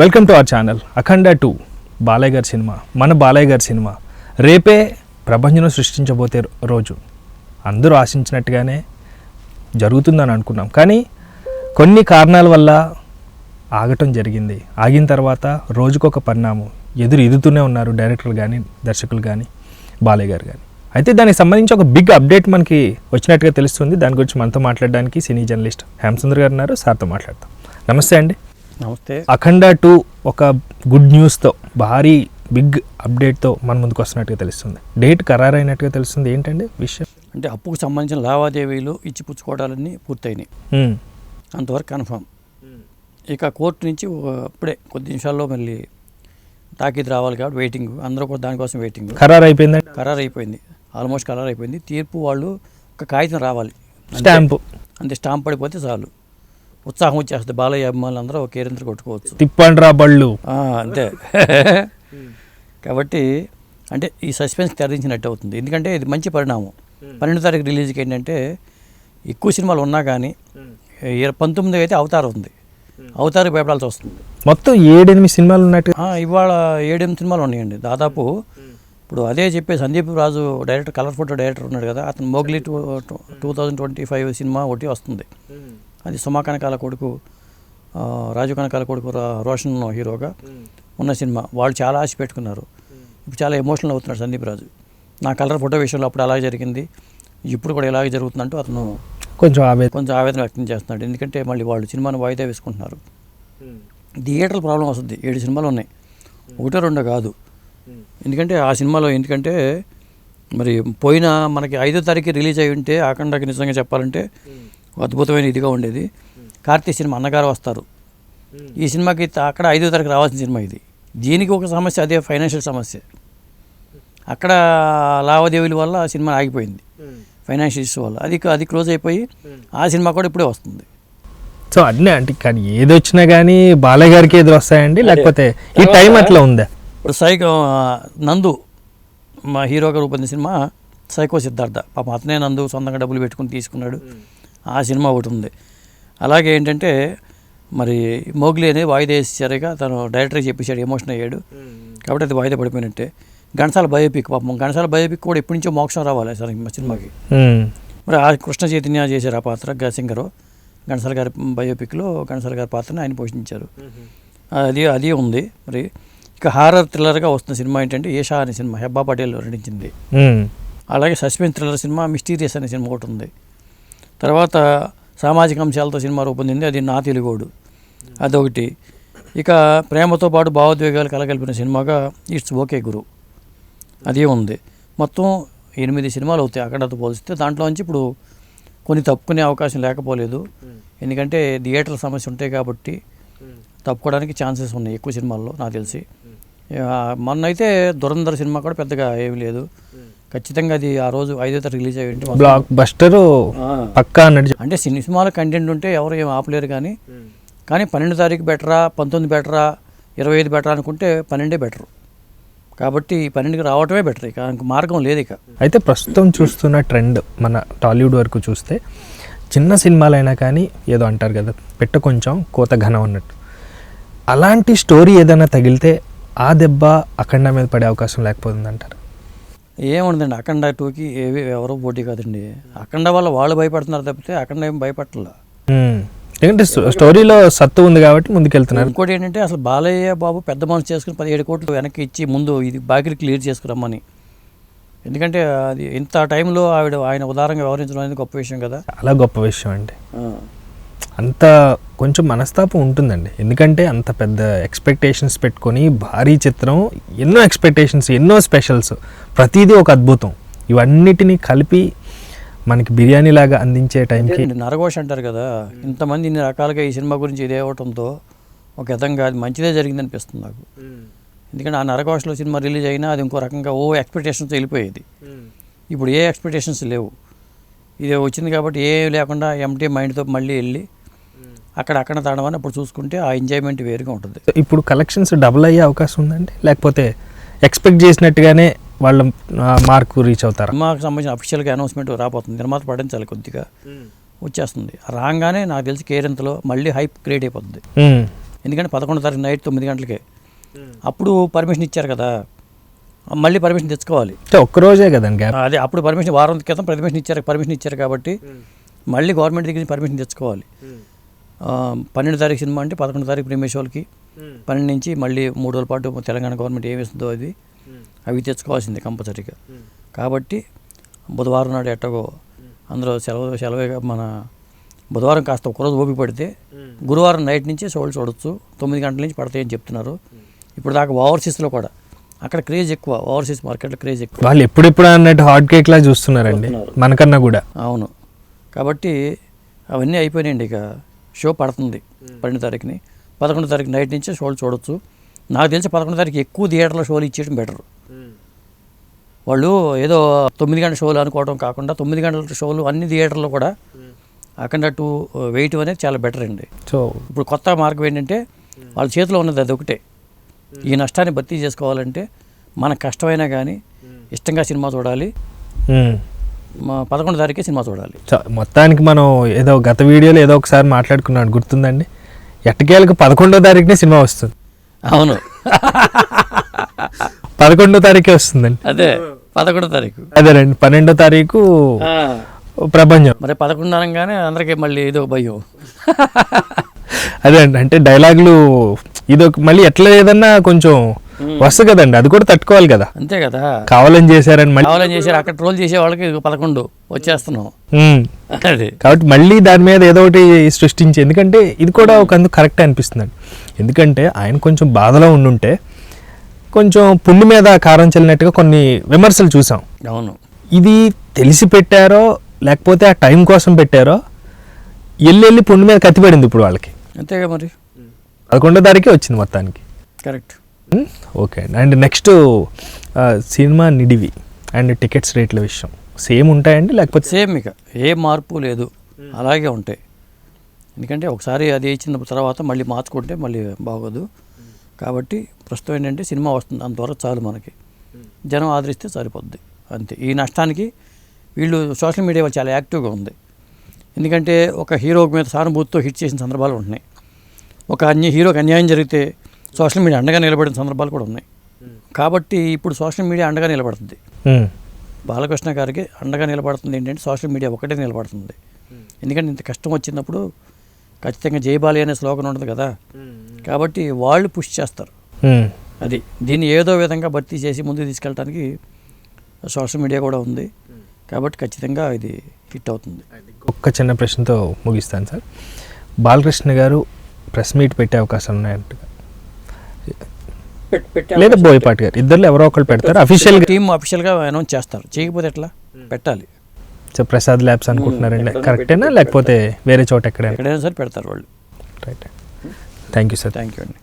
Welcome to our channel Akhanda two Balayya garu cinema మన బాలయ్య గారి cinema రేపే ప్రపంచం సృష్టించబోతే రోజు. అందరూ ఆశించినట్టుగానే జరుగుతుందని అనుకున్నాం. కానీ కొన్ని కారణాల వల్ల ఆగటం జరిగింది. ఆగిన తర్వాత రోజుకొక పరిణామం. ఎదురు ఇదుతూనే ఉన్నారు డైరెక్టర్ కానీ దర్శకులు కానీ బాలయ్య గారు కానీ అయితే దానికి సంబంధించి ఒక బిగ్ అప్డేట్ మనకి వచ్చినట్టుగా తెలుస్తుంది. దాని గురించి మనతో మాట్లాడడానికి సినీ జర్నలిస్ట్ హేమసుందర్ గారు ఉన్నారు. సార్తో మాట్లాడతాం. నమస్తే అండి. నమస్తే. అఖండ టూ ఒక గుడ్ న్యూస్తో భారీ బిగ్ అప్డేట్తో మన ముందుకు వస్తున్నట్టుగా తెలుస్తుంది. డేట్ ఖరారైనట్టుగా తెలుస్తుంది. ఏంటండి విషయం? అంటే అప్పుకు సంబంధించిన లావాదేవీలు ఇచ్చి పుచ్చుకోవడాలన్నీ పూర్తయినాయి. అంతవరకు కన్ఫామ్. ఇక కోర్టు నుంచి అప్పుడే కొద్ది నిమిషాల్లో మళ్ళీ తాకీదు రావాలి కాబట్టి వెయిటింగ్. అందరూ కూడా దానికోసం వెయిటింగ్. ఖరారు అయిపోయిందండి ఖరారు అయిపోయింది ఆల్మోస్ట్ ఖరారు అయిపోయింది తీర్పు వాళ్ళు ఒక కాగితం రావాలి. స్టాంపు. అంతే. స్టాంప్ పడిపోతే చాలు. ఉత్సాహం వచ్చేస్తుంది. బాలయ్య అభిమానులు అందరూ ఒకే రంతు కొట్టుకోవచ్చు? తిప్పండ్రా బళ్ళు. ఆ, అంతే. కాబట్టి అంటే ఈ సస్పెన్స్ తెరదించినట్టు అవుతుంది. ఎందుకంటే ఇది మంచి పరిణామం. పన్నెండు తారీఖు రిలీజ్కి ఏంటంటే ఎక్కువ సినిమాలు ఉన్నా కానీ పంతొమ్మిది అయితే అవతారం ఉంది. అవతారం భయపడాల్సి వస్తుంది. మొత్తం ఏడెనిమిది సినిమాలు ఉన్నట్టు. ఆ, ఇవాళ ఏడెనిమిది సినిమాలు ఉన్నాయండి. దాదాపు ఇప్పుడు అదే చెప్పే Sandeep Raju director colour photo director ఉన్నాడు కదా అతను Mowgli two two thousand twenty five cinema ఒకటి వస్తుంది. అది సుమా కనకాల కొడుకు ఆ, రాజు కనకాల కొడుకు రోషన్ హీరోగా ఉన్న సినిమా. వాళ్ళు చాలా ఆశ పెట్టుకున్నారు. ఇప్పుడు చాలా ఎమోషనల్ అవుతున్నాడు సందీప్ రాజు. నా కలర్ ఫోటో విషయంలో అప్పుడు అలాగే జరిగింది. ఇప్పుడు కూడా ఇలాగే జరుగుతుందంటూ అతను కొంచెం ఆవేదన కొంచెం ఆవేదన వ్యక్తం చేస్తున్నాడు. ఎందుకంటే మళ్ళీ వాళ్ళు సినిమాను వాయిదా వేసుకుంటున్నారు. థియేటర్ ప్రాబ్లం వస్తుంది. ఏడు సినిమాలు ఉన్నాయి. ఒకటో రెండో కాదు. ఎందుకంటే ఆ సినిమాలో ఎందుకంటే మరి పోయిన మనకి ఐదో తారీఖు రిలీజ్ అయి ఉంటే ఆఖండకి నిజంగా చెప్పాలంటే అద్భుతమైన ఇదిగా ఉండేది. కార్తీక్ సినిమా అన్నగారు వస్తారు. ఈ సినిమాకి అక్కడ ఐదో తారీఖు రావాల్సిన సినిమా ఇది. దీనికి ఒక సమస్య అదే ఫైనాన్షియల్ సమస్య. అక్కడ లావాదేవీల వల్ల ఆ సినిమా ఆగిపోయింది. ఫైనాన్షియల్ ఇష్యూ వల్ల. అది అది క్లోజ్ అయిపోయి ఆ సినిమా కూడా ఇప్పుడే వస్తుంది. సో అన్నీ అంటే కానీ ఏది వచ్చినా కానీ బాలయ్య గారికి ఎదురు వస్తాయండి? లేకపోతే ఈ టైం అట్లా ఉందా? ఇప్పుడు సైకో నందు మా హీరోగా రూపొందిన సినిమా సైకో సిద్ధార్థ. పాపం అతనే నందు సొంతంగా డబ్బులు పెట్టుకుని తీసుకున్నాడు. ఆ సినిమా ఒకటి ఉంది. అలాగే ఏంటంటే మరి మోగ్లీ అనేది వాయిదా వేసేసరిగా తను డైరెక్టర్ చెప్పేశాడు ఎమోషన్ అయ్యాడు. కాబట్టి అది వాయిదా పడిపోయినట్టే. ఘంటసాల బయోపిక్ పాపం. ఘంటసాల బయోపిక్ కూడా ఎప్పటి నుంచో మోక్షం రావాలి సార్ మా సినిమాకి. మరి ఆ కృష్ణ చైతన్య చేశారు ఆ పాత్ర గా సింగరు. ఘంటసాల గారి బయోపిక్లో ఘంటసాల గారి పాత్రని ఆయన పోషించారు. అది అది ఉంది. మరి ఇక హారర్ థ్రిల్లర్గా వస్తున్న సినిమా ఏంటంటే ఏషా అనే సినిమా హెబ్బా పటేల్ నటించింది. అలాగే సస్పెన్స్ థ్రిల్లర్ సినిమా మిస్టీరియస్ అనే సినిమా ఒకటి ఉంది. తర్వాత సామాజిక అంశాలతో సినిమా రూపొందింది. అది నా తెలుగోడు. అదొకటి. ఇక ప్రేమతో పాటు భావోద్వేగాలు కలగలిపిన సినిమాగా ఇట్స్ ఓకే గురు. అది ఉంది. మొత్తం ఎనిమిది సినిమాలు అవుతాయి అక్కడతో పోలిస్తే. దాంట్లో నుంచి ఇప్పుడు కొన్ని తప్పుకునే అవకాశం లేకపోలేదు. ఎందుకంటే థియేటర్ సమస్య ఉంటాయి కాబట్టి తప్పుకోవడానికి ఛాన్సెస్ ఉన్నాయి ఎక్కువ సినిమాల్లో నాకు తెలిసి. మొన్నైతే మొన్న అయితే దురంధర్ సినిమా కూడా పెద్దగా ఏమీ లేదు. ఖచ్చితంగా అది ఆ రోజు ఐదో తారీఖు రిలీజ్ అయ్యి బ్లాక్ బస్టర్. పక్కా అన్నట్టు అంటే సినిమాల కంటెంట్ ఉంటే ఎవరు ఏం ఆపలేరు కానీ కానీ పన్నెండు తారీఖు బెటరా పంతొమ్మిది బెటరా ఇరవై ఐదు బెటరా అనుకుంటే పన్నెండే బెటర్. కాబట్టి పన్నెండుకి రావటమే బెటర్ ఇక ఇంక మార్గం లేదు ఇక. అయితే ప్రస్తుతం చూస్తున్న ట్రెండ్ మన టాలీవుడ్ వరకు చూస్తే చిన్న సినిమాలైనా కానీ ఏదో అంటారు కదా పెట్ట కొంచెం కోత ఘనం అన్నట్టు. అలాంటి స్టోరీ ఏదైనా తగిలితే ఆ దెబ్బ అఖండ మీద పడే అవకాశం లేకపోతుంది అంటారు ఏముండదండి అఖండ టూకి ఏవి ఎవరో పోటీ కాదండి. అఖండ వల్ల వాళ్ళు భయపడుతున్నారు తప్పితే అఖండ ఏం భయపడట్లా. ఎందుకంటే స్టో- స్టోరీలో సత్తు ఉంది కాబట్టి ముందుకెళ్తున్నారు. ఇంకోటి ఏంటంటే అసలు బాలయ్య బాబు పెద్ద మనసు చేసుకుని పదిహేడు కోట్లు వెనక్కి ఇచ్చి ముందు ఇది బాకీలు క్లియర్ చేసుకురమ్మని. ఎందుకంటే అది ఇంత టైంలో ఆవిడ ఆయన ఉదారంగా వ్యవహరించడం అనేది గొప్ప విషయం కదా. చాలా గొప్ప విషయం అండి. అంత కొంచెం మనస్తాపం ఉంటుందండి. ఎందుకంటే అంత పెద్ద ఎక్స్పెక్టేషన్స్ పెట్టుకొని భారీ చిత్రం ఎన్నో ఎక్స్పెక్టేషన్స్ ఎన్నో స్పెషల్స్ ప్రతిదీ ఒక అద్భుతం. ఇవన్నిటిని కలిపి మనకి బిర్యానీ లాగా అందించే టైంకి నరఘోష్ అంటారు కదా ఇంతమంది ఇన్ని రకాలుగా ఈ సినిమా గురించి ఇదే అవటంతో ఒక విధంగా అది మంచిదే జరిగింది అనిపిస్తుంది నాకు ఎందుకంటే ఆ నరఘోషలో సినిమా రిలీజ్ అయినా అది ఇంకో రకంగా ఓ ఎక్స్పెక్టేషన్స్ వెళ్ళిపోయేది. ఇప్పుడు ఏ ఎక్స్పెక్టేషన్స్ లేవు. ఇది వచ్చింది కాబట్టి ఏ లేకుండా ఎంటీ మైండ్తో మళ్ళీ వెళ్ళి అక్కడ అక్కడ తడమని అప్పుడు చూసుకుంటే ఆ ఎంజాయ్మెంట్ వేరుగా ఉంటుంది. ఇప్పుడు కలెక్షన్స్ డబుల్ అయ్యే అవకాశం ఉందండి? లేకపోతే ఎక్స్పెక్ట్ చేసినట్టుగానే వాళ్ళ మార్కు రీచ్ అవుతారా? సినిమాకి సంబంధించిన అఫీషియల్గా అనౌన్స్మెంట్ రాబోతుంది. నిర్మాత పడించాలి కొద్దిగా. వచ్చేస్తుంది. రాగానే నాకు తెలిసి కేరింతలో మళ్ళీ హైప్ క్రియేట్ అయిపోతుంది. ఎందుకంటే పదకొండో తారీఖు నైట్ తొమ్మిది గంటలకే. అప్పుడు పర్మిషన్ ఇచ్చారు కదా. మళ్ళీ పర్మిషన్ తెచ్చుకోవాలి. అంటే ఒక్క రోజే కదండి అదే అప్పుడు పర్మిషన్ వారం క్రితం పర్మిషన్ ఇచ్చారు పర్మిషన్ ఇచ్చారు కాబట్టి మళ్ళీ గవర్నమెంట్ దగ్గర నుంచి పర్మిషన్ తెచ్చుకోవాలి. పన్నెండు తారీఖు సినిమా అంటే పదకొండు తారీఖు ప్రీమియర్ షోలకి. పన్నెండు నుంచి మళ్ళీ మూడు రోజుల పాటు తెలంగాణ గవర్నమెంట్ ఏమి ఇస్తుందో అది. అవి తెచ్చుకోవాల్సిందే కంపల్సరీగా. కాబట్టి బుధవారం నాడు ఎట్టగో అందరూ సెలవు సెలవుగా మన బుధవారం కాస్త ఒకరోజు ఓపిక పడితే గురువారం నైట్ నుంచి షోలు చూడొచ్చు. తొమ్మిది గంటల నుంచి పడతాయని చెప్తున్నారు. ఇప్పుడు దాకా ఓవర్సీస్లో కూడా. అక్కడ క్రేజ్ ఎక్కువ. ఓవర్సీస్ మార్కెట్లో క్రేజ్ ఎక్కువ. వాళ్ళు ఎప్పుడెప్పుడు అన్నట్టు హాట్ కేక్ లా చూస్తున్నారండి మనకన్నా కూడా. అవును. కాబట్టి అవన్నీ అయిపోయినాయండి ఇక. షో పడుతుంది పన్నెండు తారీఖుని. పదకొండు తారీఖు నైట్ నుంచి షోలు చూడొచ్చు. నాకు తెలిసి పదకొండు తారీఖు ఎక్కువ థియేటర్లో షోలు ఇచ్చేయడం బెటర్. వాళ్ళు ఏదో తొమ్మిది గంటల షోలు అనుకోవడం కాకుండా తొమ్మిది గంటల షోలు అన్ని థియేటర్లో కూడా అక్కడ టూ వేయటం అనేది చాలా బెటర్ అండి. సో ఇప్పుడు కొత్త మార్గం ఏంటంటే వాళ్ళ చేతిలో ఉన్నది అది ఒకటే. ఈ నష్టాన్ని భర్తీ చేసుకోవాలంటే మన కష్టమైనా కానీ ఇష్టంగా సినిమా చూడాలి. పదకొండు తారీఖే సినిమా చూడాలి. మొత్తానికి మనం ఏదో గత వీడియోలో ఏదో ఒకసారి మాట్లాడుకున్నాడు గుర్తుందండి? ఎట్టకేలకు పదకొండో తారీఖునే సినిమా వస్తుంది. అవును. పదకొండో తారీఖే వస్తుందండి. అదే పదకొండో తారీఖు. అదేనండి పన్నెండో తారీఖు ప్రపంచం మరి పదకొండు అనగానే అందరికీ మళ్ళీ ఏదో భయం. అదే అండి అంటే డైలాగులు ఇదొక మళ్ళీ ఎట్లా ఏదన్నా కొంచెం వస్తుంది కదండి అది కూడా తట్టుకోవాలి కదా. అంతే కదా. కావాలని చేశారని మళ్ళీ కావాలని చేశారు అక్కడ ట్రోల్ చేసే వాళ్ళకి పదకొండు వచ్చేస్తున్నాం. కాబట్టి మళ్ళీ దాని మీద ఏదో ఒకటి సృష్టించి ఎందుకంటే ఇది కూడా ఒక అందుకు కరెక్ట్ అనిపిస్తుంది ఎందుకంటే ఆయన కొంచెం బాధలో ఉండుంటే కొంచెం పుండు మీద కారం చల్లినట్టుగా కొన్ని విమర్శలు చూసాం. అవును. ఇది తెలిసి పెట్టారో లేకపోతే ఆ టైం కోసం పెట్టారో ఎల్లి వెళ్ళి పుండు మీద కత్తి పడింది ఇప్పుడు వాళ్ళకి. అంతేగా మరి. పదకొండో తారీఖే వచ్చింది మొత్తానికి. కరెక్ట్. ఓకే అండి అండ్ నెక్స్ట్ సినిమా నిడివి అండ్ టికెట్స్ రేట్ల విషయం. సేమ్ ఉంటాయండి లేకపోతే సేమ్ ఇక. ఏ మార్పు లేదు. అలాగే ఉంటాయి. ఎందుకంటే ఒకసారి అది ఇచ్చిన తర్వాత మళ్ళీ మార్చుకుంటే మళ్ళీ బాగోదు. కాబట్టి ప్రస్తుతం ఏంటంటే సినిమా వస్తుంది. అంతవరకు చాలు మనకి. జనం ఆదరిస్తే సరిపోద్ది. అంతే. ఈ నష్టానికి వీళ్ళు సోషల్ మీడియా వాళ్ళు చాలా యాక్టివ్గా ఉంది. ఎందుకంటే ఒక హీరో మీద సానుభూతితో హిట్ చేసిన సందర్భాలు ఉంటున్నాయి. ఒక అన్య హీరోకి అన్యాయం జరిగితే సోషల్ మీడియా అండగా నిలబడిన సందర్భాలు కూడా ఉన్నాయి. కాబట్టి ఇప్పుడు సోషల్ మీడియా అండగా నిలబడుతుంది. బాలకృష్ణ గారికి అండగా నిలబడుతుంది ఏంటంటే సోషల్ మీడియా ఒకటే నిలబడుతుంది. ఎందుకంటే ఇంత కష్టం వచ్చినప్పుడు ఖచ్చితంగా జయబాలి అనే స్లోగన్ ఉంటుంది కదా. కాబట్టి వాళ్ళు పుష్ చేస్తారు. అది దీన్ని ఏదో విధంగా భర్తీ చేసి ముందుకు తీసుకెళ్ళడానికి సోషల్ మీడియా కూడా ఉంది. కాబట్టి ఖచ్చితంగా ఇది హిట్ అవుతుంది. ఒక్క చిన్న ప్రశ్నతో ముగిస్తాను సార్. బాలకృష్ణ గారు ప్రెస్ మీట్ పెట్టే అవకాశాలు ఉన్నాయంట లేదా బోయపాటి గారు. ఇద్దరు ఎవరో ఒకరు పెడతారు. అఫీషియల్ టీమ్ అఫీషియల్గా అనౌన్స్ చేస్తారు. చేయకపోతే ఎట్లా? పెట్టాలి. ప్రసాద్ ల్యాబ్స్ అనుకుంటున్నారండి. కరెక్టేనా లేకపోతే వేరే చోట ఎక్కడైనా? ఎక్కడైనా సరే పెడతారు వాళ్ళు. Right thank you sir thank you అండి.